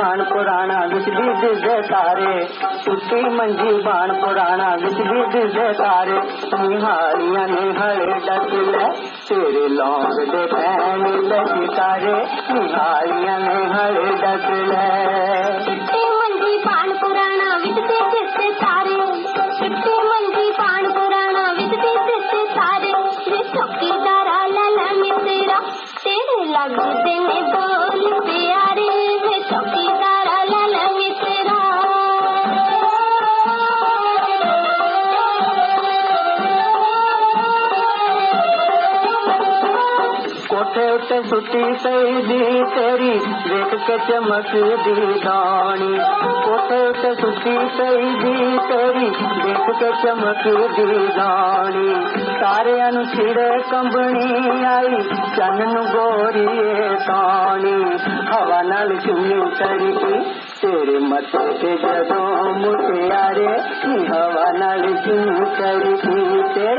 बाण पुराना विच बीज दे तारे। टुटी मंजी बाण पुराणा विच बीज दे तारे। निहारियाँ ने हरे डट ले तेरे लौंग दे भैन लगी तारे निहारियाँ ने हरे डट ले होठे पे सुती सही दी तेरी, देख के चमक दी दानी सुती सही दी तेरी, देख के चमक दी दानी तारिया नु छिड़े कंबनी आई चन नु गोरी तानी हवा नाल चुनी तरी, तेरे मत के जदों मुटियारे हवा नाल चुनी तरी। घर